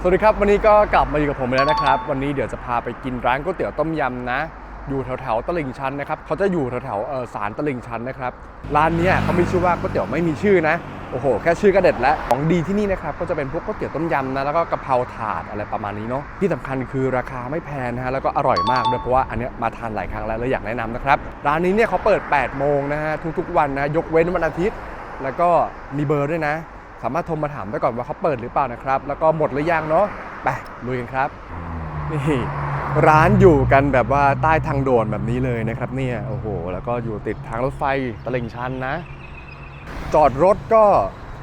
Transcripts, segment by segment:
สวัสดีครับ วันนี้ก็กลับมาอยู่กับผมแล้วนะครับ วันนี้เดี๋ยวจะพาไปกินร้านก๋วยเตี๋ยวต้มยำนะ อยู่แถวแถวๆตลิ่งชันนะครับเขาจะอยู่แถวแถวๆสารตลิ่งชันนะครับร้านนี้เขามีชื่อว่าก๋วยเตี๋ยวไม่มีชื่อนะโอ้โห แค่ชื่อก็เด็ดแล้วของดีที่นี่นะครับก็จะเป็นพวกก๋วยเตี๋ยวต้มยำนะแล้วก็กะเพราถาดอะไรประมาณนี้เนาะที่สำคัญคือราคาไม่แพงนะฮะแล้วก็อร่อยมากด้วยเพราะว่าอันเนี้ยมาทานหลายครั้งแล้วเลยอยากแนะนำนะครับร้านนี้เนี่ยเขาเปิด 8 โมงนะฮะทุกๆวันนะยกเว้นวันอาทิตย์ แล้วก็มีเบอร์ด้วยนะ สามารถโทรมาถามได้ก่อนว่าเขาเปิดหรือเปล่านะครับ แล้วก็หมดหรือยังเนาะไปลุยกันครับนี่ร้านอยู่กันแบบว่าใต้ทางด่วนแบบนี้เลยนะครับเนี่ยโอ้โห แล้วก็อยู่ติดทางรถไฟตลิ่งชันนะ จอดรถก็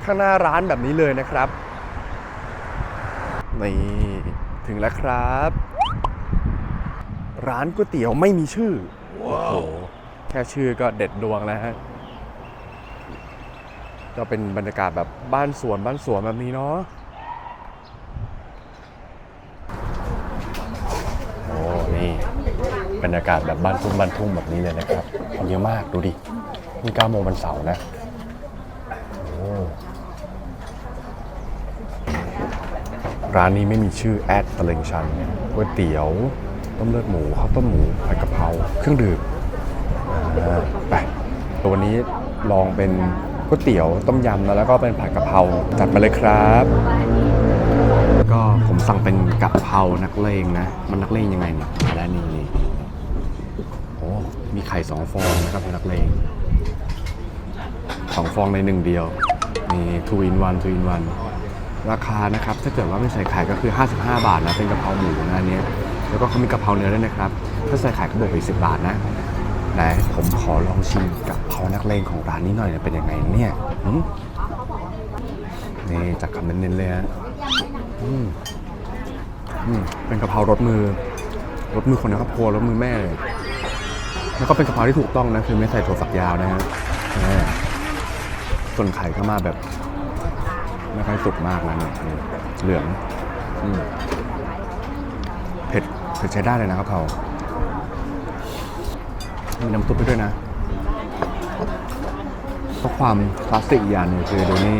ข้างหน้าร้านแบบนี้เลยนะครับนี่ถึงแล้วครับ ร้านก๋วยเตี๋ยวไม่มีชื่อโอ้โหแค่ชื่อก็เด็ดดวงแล้วฮะ ก็เป็นบรรยากาศแบบบ้านสวนบ้านสวนแบบนี้เนาะโอ้นี่บรรยากาศแบบบ้านทุ่งบ้านทุ่งแบบนี้เลยนะครับคนเยอะมากดูดินี่9โมงวันเสาร์นะร้านนี้ไม่มีชื่อแอดตะเลงชันก๋วยเตี๋ยวต้มเลือดหมูข้าวต้มหมูผัดกะเพราเครื่องดื่มไปตัววันนี้ลองเป็น ก๋วยเตี๋ยวต้มยำนะแล้วก็เป็นผัดกะเพราจัดมาเลยครับ ก็ผมสั่งเป็นกะเพรานักเลงนะ มันนักเลงยังไงเนี่ยมาแล้วนี่นี่โอ้มีไข่สองฟองนะครับเป็นนักเลงสองฟองในหนึ่งเดียวนี่ two in one two in one ราคานะครับถ้าเกิดว่าไม่ใส่ไข่ก็คือ 55 บาทนะเป็นกะเพราหมูนะอันนี้แล้วก็เขามีกะเพราเนื้อด้วยนะครับ ถ้าใส่ไข่ก็บวกไปอีก10 บาทนะ ไหนผมขอลองชิมกะเพรานักเลงของร้านนี้หน่อยนะเป็นยังไงเนี่ยนี่จากคำเน้นๆเลยฮะอืมอืมเป็นกะเพรารสมือรสมือคนในครอบครัวรสมือแม่เลยแล้วก็เป็นกะเพราที่ถูกต้องนะคือไม่ใส่ถั่วฝักยาวนะฮะส่วนไข่ก็มาแบบไม่ค่อยสุกมากนะเนี่ยเหลืองอเผ็ดเผ็ดใช้ได้เลยนะกะเพรา มีน้ำซุปไปด้วยนะก็ความคลาสสิกอย่างหนึงคือดูนี่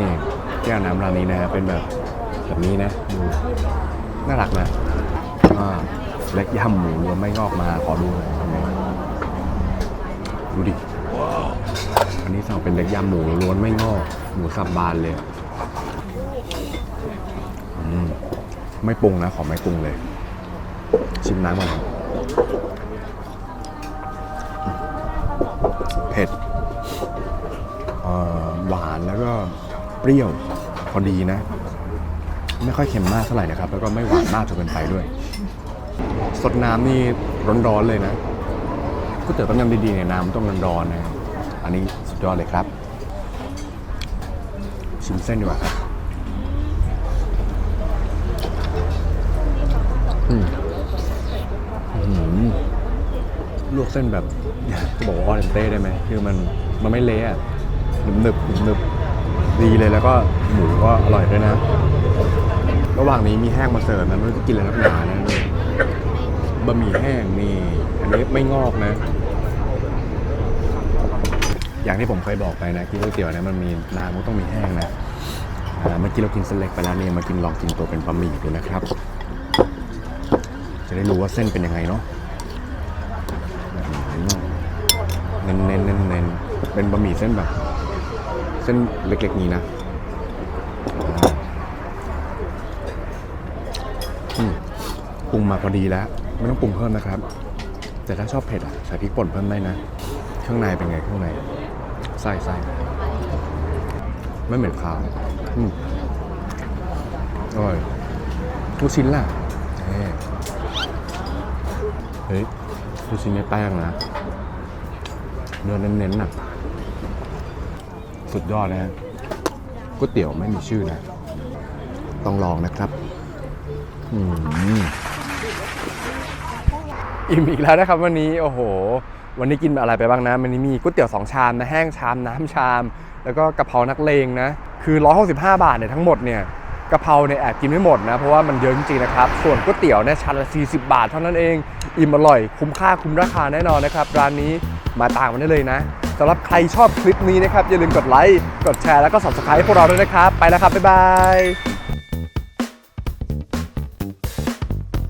แก้วน้ำร้านนี้นะเป็นแบบแบบนี้นะดูน่ารักนะอ่าเล็กยำหมูรวมไม่งอกมาขอดูหน่อยครับดูดิอันนี้สั่งเป็นเล็กยำหมูล้วนไม่งอกหมูสับบานเลยอืมไม่ปรุงนะ ขอไม่ปรุงเลย ชิมน้ำก่อน ผ็ดหวานแล้วก็เปรี้ยวพอดีนะ ไม่ค่อยเค็มมากเท่าไหร่นะครับ แล้วก็ไม่หวานมากจนเกินไปด้วย สดน้ำนี่ร้อนๆเลยนะก๋วยเตี๋ยวต้มยำดีๆเนี่ยน้ำต้องร้อนๆนะอันนี้สุดยอดเลยครับ ชิมเส้นดีกว่าครับ อืมอื้อหือ ลวกเส้นแบบจะบอกว่าออเดนเต้ได้ไหมคือมันมันไม่เละอะหนึบๆหนึบดีเลยแล้วก็หมูก็อร่อยด้วยนะ ระหว่างนี้มีแห้งมาเสิร์ฟนะไม่รู้จะกินอะไรนักหนานะนี่บะหมี่แห้งนี่อันนี้ไม่งอกนะ อย่างที่ผมเคยบอกไปนะกินก๋วยเตี๋ยวเนี่ยมันมีน้ำก็ต้องมีแห้งนะเมื่อกี้เรากินเส้นเล็กไปแล้วเนี่ยมากินลองกินตัวเป็นบะหมี่ดูนะครับ จะได้รู้ว่าเส้นเป็นยังไงเนาะ เน้นเน้นเน้นเน้นเป็นบะหมี่เส้นแบบ เส้นเล็กๆนี้นะอืมปรุงมาพอดีแล้ว ไม่ต้องปรุงเพิ่มนะครับ แต่ถ้าชอบเผ็ดอะใส่พริกป่นเพิ่มได้นะเครื่องในเป็นไงเครื่องในไส้ไส้ไม่เหม็นคาวอืมอร่อยลูกชิ้นล่ะเฮ้ย ลูชิไม่แป้งนะ เนื้อเน้นๆน่ะสุดยอดนะก๋วยเตี๋ยวไม่มีชื่อนะ ต้องลองนะครับ อืมอิ่มอีกแล้วนะครับวันนี้โอ้โห วันนี้กินอะไรไปบ้างนะวันนี้มีก๋วยเตี๋ยว2ชามนะแห้งชาม น้ำชาม แล้วก็กะเพรานักเลงนะ คือ 165 บาทเนี่ยทั้งหมดเนี่ย กะเพราเนี่ยแอบกินไม่หมดนะ เพราะว่ามันเยอะจริงๆนะครับ ส่วนก๋วยเตี๋ยวเนี่ยชามละ 40 บาทเท่านั้นเอง อิ่มอร่อย คุ้มค่าคุ้มราคาแน่นอนนะครับ ร้านนี้มาต่างกันได้เลยนะสำหรับใครชอบคลิปนี้นะครับ อย่าลืมกดไลค์ กดแชร์แล้วก็ subscribe พวกเราด้วยนะครับ ไปแล้วครับ บ๊ายบาย